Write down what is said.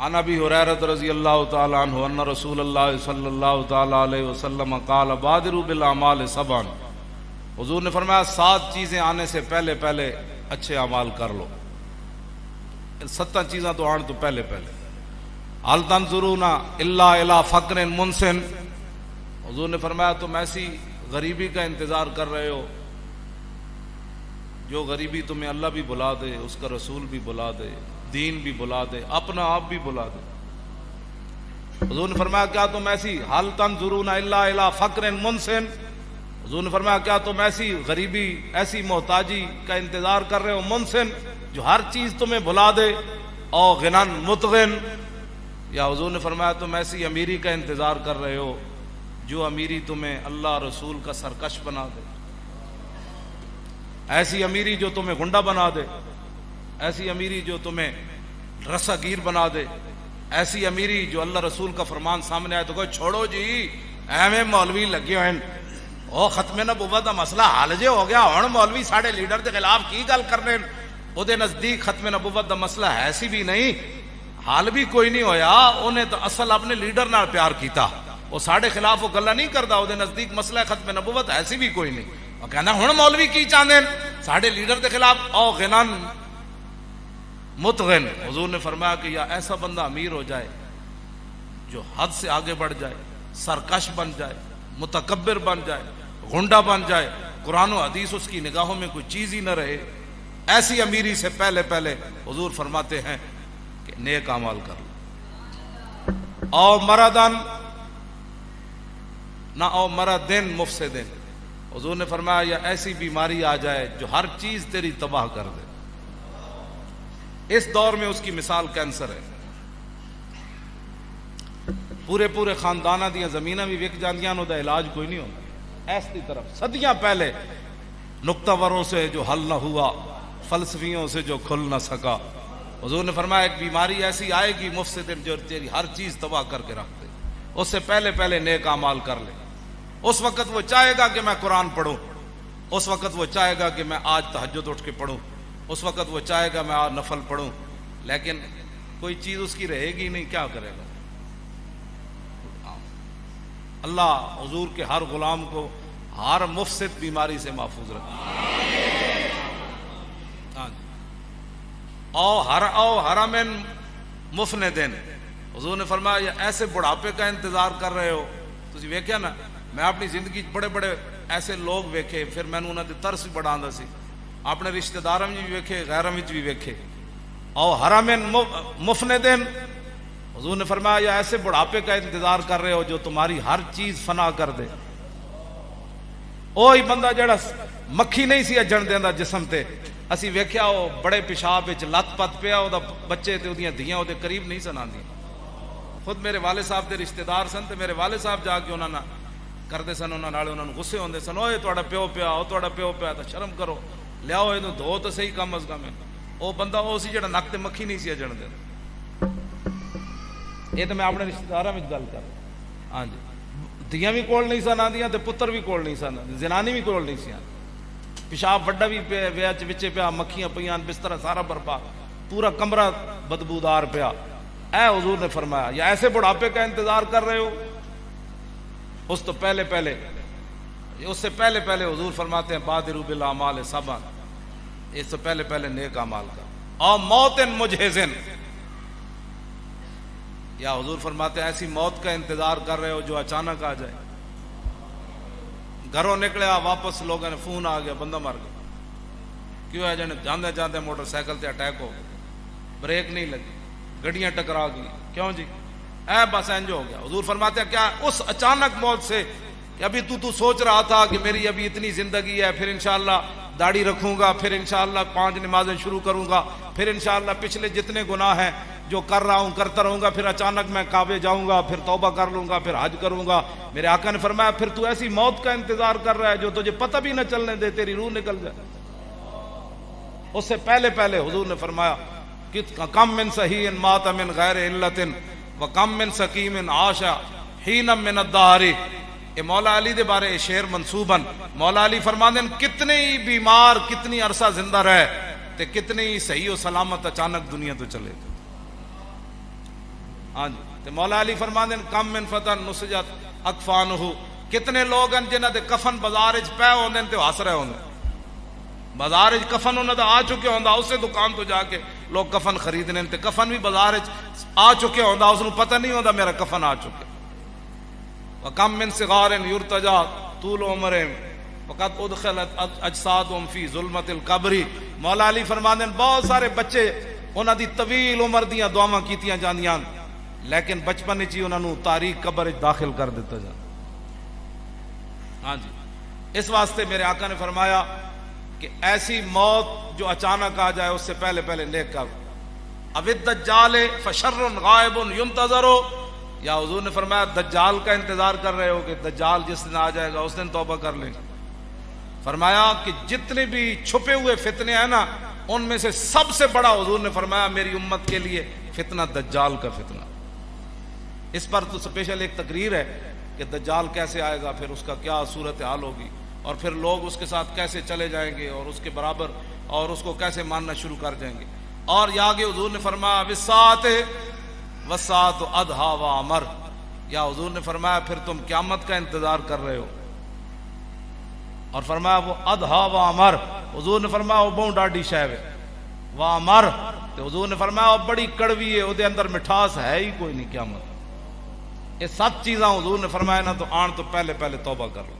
عن ابي هريره رضي الله تعالى عنه ان رسول الله صلى الله تعالى عليه وسلم قال بادروا بالاعمال سبعا۔ حضور نے فرمایا، سات چیزیں آنے سے پہلے پہلے اچھے اعمال کر لو۔ ستاں چیزاں تو آن تو پہلے پہلے۔ حال تنظرون الا الى فقر منسن؟ حضور نے فرمایا، تم ایسی غریبی کا انتظار کر رہے ہو، جو غریبی تمہیں اللہ بھی بلا دے، اس کا رسول بھی بلا دے۔ دین بھی بلا دے، اپنا آپ بھی بلا دے۔ حضور نے فرمایا، کیا تم ایسی حال تنظرون الا الى فقر منسن؟ حضور نے فرمایا، کیا تم ایسی غریبی، ایسی محتاجی کا انتظار کر رہے ہو منسن جو ہر چیز تمہیں بلا دے؟ او غنن متغن۔ یا حضور نے فرمایا، تم ایسی امیری کا انتظار کر رہے ہو جو امیری تمہیں اللہ رسول کا سرکش بنا دے۔ ایسی امیری جو تمہیں گنڈا بنا دے۔ ایسی امیری جو تمہیں رسا گیر بنا دے، ایسی امیری جو اللہ رسول کا فرمان سامنے آئے تو کوئی چھوڑو جی ایویں مولوی لگے ہوئے او ختم نبوت دا مسئلہ حل جے ہو گیا، ہن مولوی ساڈے لیڈر دے خلاف کی گل کرنے او دے نزدیک ختم نبوت دا مسئلہ ہے سی بھی نہیں، حال بھی کوئی نہیں ہویا انہیں تو اصل اپنے لیڈر نال پیار کیتا۔ وہ ساڈے خلاف وہ گلا نہیں کردا، او دے نزدیک مسئلہ ختم نبوت ایسی بھی کوئی نہیں۔ وہ کہنا ہن مولوی کی چاہندے ساڈے لیڈر دے خلاف، او غنن متغن۔ حضور نے فرمایا کہ یا ایسا بندہ امیر ہو جائے جو حد سے آگے بڑھ جائے، سرکش بن جائے، متکبر بن جائے گنڈا بن جائے، قرآن و حدیث اس کی نگاہوں میں کوئی چیز ہی نہ رہے، ایسی امیری سے پہلے پہلے حضور فرماتے ہیں کہ نیک اعمال کر لو۔ او مردن نہ او مردن مفت حضور نے فرمایا یا ایسی بیماری آ جائے جو ہر چیز تیری تباہ کر دے۔ اس دور میں اس کی مثال کینسر ہے۔ پورے پورے خاندانہ دیا زمینہ بھی وک جاندیاں دا علاج کوئی نہیں ہوتا۔ ایسی طرف صدیاں پہلے نقطہ وروں سے جو حل نہ ہوا، فلسفیوں سے جو کھل نہ سکا۔ حضور نے فرمایا، ایک بیماری ایسی آئے گی مفت سے جو تیری ہر چیز تباہ کر کے رکھ دے۔ اس سے پہلے پہلے نیک اعمال کر لے۔ اس وقت وہ چاہے گا کہ میں قرآن پڑھوں۔ اس وقت وہ چاہے گا کہ میں آج تہجد اٹھ کے پڑھوں۔ اس وقت وہ چاہے گا میں آج نفل پڑھوں، لیکن کوئی چیز اس کی رہے گی نہیں، کیا کرے گا؟ اللہ حضور کے ہر غلام کو ہر مفسد بیماری سے محفوظ رکھے۔ ہاں جی۔ او ہر، او حرمن مفن دن حضور نے فرمایا ایسے بڑھاپے کا انتظار کر رہے ہو۔ تسی ویکھیا نا؟ میں اپنی زندگی بڑے بڑے ایسے لوگ ویکھے، پھر میں انہوں نے ترس بھی بڑھا سی۔ اپنے رشتہ داروں بھی ویکھے غیروں بھی ویکھے او حرمن مفن دن حضور نے فرمایا یہ ایسے بڑھاپے کا انتظار کر رہے ہو جو تمہاری ہر چیز فنا کر دے اوہی بندہ جڑا مکھی نہیں سی اجن دیندا جسم تے اسی ویکھیا او بڑے پیشاب وچ لت پت پیا او دا بچے تے اودیاں دھیاں او دے قریب نہیں سن آندی خود میرے والد صاحب دے رشتہ دار سن تے میرے والد صاحب جا کے انہاں نال کردے سن انہاں نال انہاں نوں غصے ہوندے سن اوئے تہاڈا پیو پیا او تہاڈا پیو پیا تے شرم کرو لیاؤ اینو دھو تے صحیح کم از کم او بندہ او سی جڑا نک تے مکھی نہیں سی اجن دیندا یہ تو میں اپنے رشتے دار گل کر ہاں جی دیا بھی کول نہیں سن آدیاں پتر بھی کول نہیں سن زنانی بھی کول نہیں سی پیشاب وڈا بھی پیا بچے پیا مکھیاں پہ بستر سارا برپا پورا کمرہ بدبودار پیا اے حضور نے فرمایا یا ایسے بڑھاپے کا انتظار کر رہے ہو اس تو پہلے پہلے اس سے پہلے پہلے حضور فرماتے ہیں بادر بالعمال سبا اس سے پہلے پہلے نیک اعمال کا۔ اور موت مجھزن یا حضور فرماتے ہیں، ایسی موت کا انتظار کر رہے ہو جو اچانک آ جائے۔ گھروں نکلے، آ واپس لوگوں نے فون آ گیا، بندہ مر گیا۔ کیوں ہے جانے؟ جاندے جاندے موٹر سائیکل تے اٹیک ہو گیا بریک نہیں لگی۔ گڈیاں ٹکرا گئی۔ کیوں جی؟ اے بس انج ہو گیا۔ حضور فرماتے ہیں، کیا اس اچانک موت سے کہ ابھی تو تو سوچ رہا تھا کہ میری ابھی اتنی زندگی ہے، پھر انشاءاللہ داڑھی رکھوں گا، پھر انشاءاللہ پانچ نمازیں شروع کروں گا، پھر انشاءاللہ پچھلے جتنے گناہ ہیں جو کر رہا ہوں، کرتا رہوں گا، پھر اچانک میں کعبے جاؤں گا، پھر توبہ کر لوں گا، پھر حج کروں گا۔ میرے آقا نے فرمایا، پھر تو ایسی موت کا انتظار کر رہا ہے جو تجھے پتہ بھی نہ چلنے دے، تیری روح نکل جائے۔ اس سے پہلے پہلے حضور نے فرمایا، کہ کم من صحیح مات من غیر علت و کم من سکیم آشا حینم من الدہری یہ مولا علی دے بارے شعر منصوبن مولا علی فرماندن کتنے ہی بیمار، کتنی عرصہ زندہ رہے تے کتنے ہی صحیح و سلامت اچانک دنیا تو چلے ہاں جی تے مولا علی فرماندے نے کم من فتن نسجت اکفانہ کتنے لوگ ہیں جنہاں دے کفن بازار وچ پے ہوندے تے ہس رہے ہوندے بازار وچ کفن انہاں دا آ چکے ہوندا اسے دکان تو جا کے لوگ کفن خریدنے تے کفن بھی بازار وچ آ چکے ہوندا، اس نو پتہ نہیں ہوندا میرا کفن آ چکے۔ وکم من صغار یرتجا طول عمر وقت ادخلت اجسادهم فی ظلمت القبر۔ مولا علی فرماندے نے بہت سارے بچے انہاں دی طویل عمر دیاں دعاواں کیتیاں جاندیاں۔ لیکن بچپن وچ ہی انہاں نو تاریخ قبر وچ داخل کر دتا جا۔ ہاں جی۔ اس واسطے میرے آقا نے فرمایا کہ ایسی موت جو اچانک آ جائے، اس سے پہلے پہلے نیک کر۔ اب الدجال فشر غائب ينتظر یا حضور نے فرمایا دجال کا انتظار کر رہے ہو کہ دجال جس دن آ جائے گا اس دن توبہ کر لیں۔ فرمایا کہ جتنے بھی چھپے ہوئے فتنے ہیں نا، ان میں سے سب سے بڑا حضور نے فرمایا میری امت کے لیے فتنہ دجال کا فتنہ۔ اس پر تو سپیشل ایک تقریر ہے کہ دجال کیسے آئے گا، پھر اس کا کیا صورت حال ہوگی، اور پھر لوگ اس کے ساتھ کیسے چلے جائیں گے، اور اس کے برابر اور اس کو کیسے ماننا شروع کر جائیں گے۔ اور یہ آگے حضور نے فرمایا وسات وسات ادھا و امر یا حضور نے فرمایا، پھر تم قیامت کا انتظار کر رہے ہو؟ اور فرمایا، وہ ادھا و امر حضور نے فرمایا، وہ بہت ڈاڈی شہ و امر تو حضور نے فرمایا، وہ بڑی کڑوی ہے، وہ اندر مٹھاس ہے ہی کوئی نہیں، قیامت۔ یہ سب چیزاں حضور نے فرمایا نا تو آن تو پہلے پہلے توبہ کر لو۔